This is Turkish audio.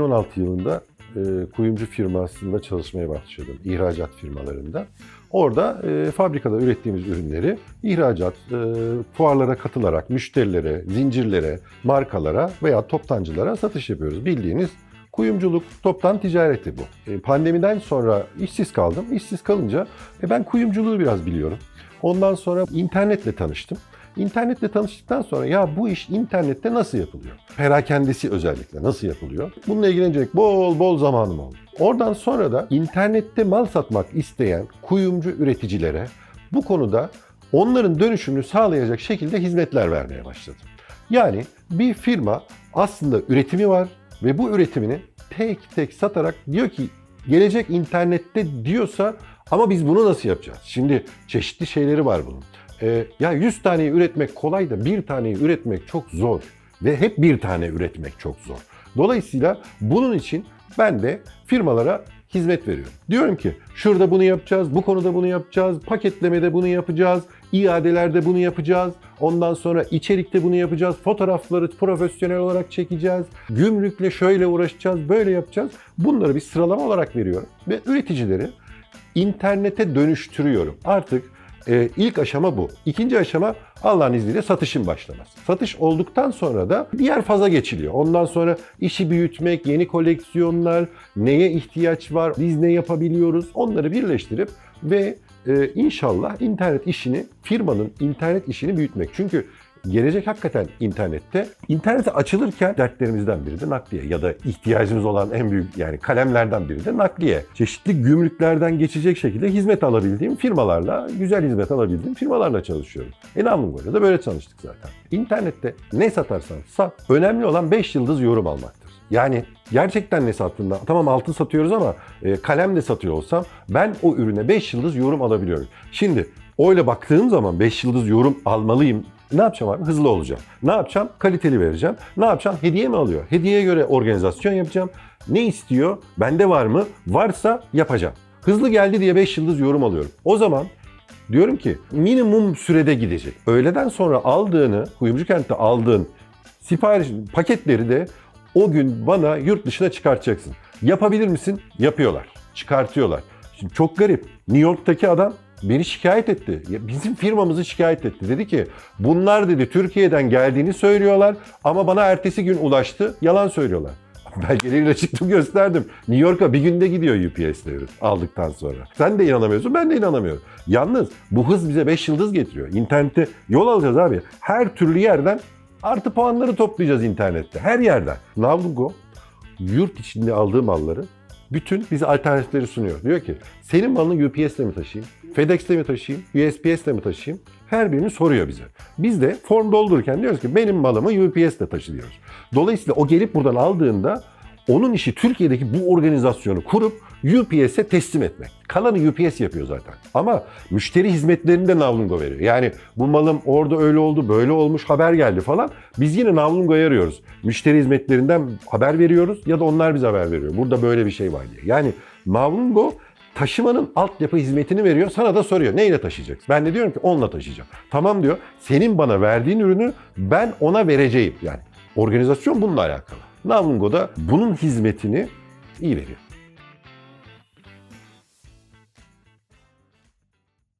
2016 yılında e, kuyumcu firmasında çalışmaya başladım. ihracat firmalarında. Orada e, fabrikada ürettiğimiz ürünleri ihracat, e, fuarlara katılarak müşterilere, zincirlere, markalara veya toptancılara satış yapıyoruz. Bildiğiniz kuyumculuk, toptan ticareti bu. E, pandemiden sonra işsiz kaldım. İşsiz kalınca e, ben kuyumculuğu biraz biliyorum. Ondan sonra internetle tanıştım. İnternetle tanıştıktan sonra ya bu iş internette nasıl yapılıyor? Perakendesi özellikle nasıl yapılıyor? Bununla ilgilenecek bol bol zamanım oldu. Oradan sonra da internette mal satmak isteyen kuyumcu üreticilere bu konuda onların dönüşümünü sağlayacak şekilde hizmetler vermeye başladım. Yani bir firma aslında üretimi var ve bu üretimini tek tek satarak diyor ki gelecek internette diyorsa ama biz bunu nasıl yapacağız? Şimdi çeşitli şeyleri var bunun. Ee, ya 100 taneyi üretmek kolay da bir taneyi üretmek çok zor. Ve hep bir tane üretmek çok zor. Dolayısıyla bunun için ben de firmalara hizmet veriyorum. Diyorum ki şurada bunu yapacağız, bu konuda bunu yapacağız, paketlemede bunu yapacağız, iadelerde bunu yapacağız, ondan sonra içerikte bunu yapacağız, fotoğrafları profesyonel olarak çekeceğiz, gümrükle şöyle uğraşacağız, böyle yapacağız. Bunları bir sıralama olarak veriyorum ve üreticileri internete dönüştürüyorum. Artık e, ilk aşama bu. İkinci aşama Allah'ın izniyle satışın başlaması. Satış olduktan sonra da diğer faza geçiliyor. Ondan sonra işi büyütmek, yeni koleksiyonlar, neye ihtiyaç var, biz ne yapabiliyoruz onları birleştirip ve e, inşallah internet işini, firmanın internet işini büyütmek. Çünkü gelecek hakikaten internette. İnternete açılırken dertlerimizden biri de nakliye ya da ihtiyacımız olan en büyük yani kalemlerden biri de nakliye. Çeşitli gümrüklerden geçecek şekilde hizmet alabildiğim firmalarla, güzel hizmet alabildiğim firmalarla çalışıyorum. E Namlungo'yla da böyle çalıştık zaten. İnternette ne satarsan sat. Önemli olan 5 yıldız yorum almaktır. Yani gerçekten ne sattığında tamam altın satıyoruz ama e, kalem de satıyor olsam ben o ürüne 5 yıldız yorum alabiliyorum. Şimdi öyle baktığım zaman 5 yıldız yorum almalıyım ne yapacağım abi? Hızlı olacağım. Ne yapacağım? Kaliteli vereceğim. Ne yapacağım? Hediye mi alıyor? Hediyeye göre organizasyon yapacağım. Ne istiyor? Bende var mı? Varsa yapacağım. Hızlı geldi diye 5 yıldız yorum alıyorum. O zaman diyorum ki minimum sürede gidecek. Öğleden sonra aldığını, Kuyumcu Kent'te aldığın sipariş paketleri de o gün bana yurt dışına çıkartacaksın. Yapabilir misin? Yapıyorlar. Çıkartıyorlar. Şimdi çok garip. New York'taki adam beni şikayet etti. Ya bizim firmamızı şikayet etti. Dedi ki bunlar dedi Türkiye'den geldiğini söylüyorlar ama bana ertesi gün ulaştı. Yalan söylüyorlar. Belgeleriyle çıktım gösterdim. New York'a bir günde gidiyor UPS'leri aldıktan sonra. Sen de inanamıyorsun ben de inanamıyorum. Yalnız bu hız bize 5 yıldız getiriyor. İnternette yol alacağız abi. Her türlü yerden artı puanları toplayacağız internette. Her yerden. Navlugo yurt içinde aldığı malları bütün bize alternatifleri sunuyor. Diyor ki senin malını UPS'le mi taşıyayım? FedEx'le mi taşıyayım? USPS'le mi taşıyayım? Her birini soruyor bize. Biz de form doldururken diyoruz ki benim malımı UPS'le taşı diyoruz. Dolayısıyla o gelip buradan aldığında onun işi Türkiye'deki bu organizasyonu kurup UPS'e teslim etmek. Kalanı UPS yapıyor zaten. Ama müşteri hizmetlerini de Navlungo veriyor. Yani bu malım orada öyle oldu, böyle olmuş, haber geldi falan. Biz yine Navlungo'yu arıyoruz. Müşteri hizmetlerinden haber veriyoruz ya da onlar bize haber veriyor. Burada böyle bir şey var diye. Yani Navlungo taşımanın altyapı hizmetini veriyor. Sana da soruyor neyle taşıyacaksın? Ben de diyorum ki onunla taşıyacağım. Tamam diyor. Senin bana verdiğin ürünü ben ona vereceğim. Yani organizasyon bununla alakalı. Navlungo da bunun hizmetini iyi veriyor.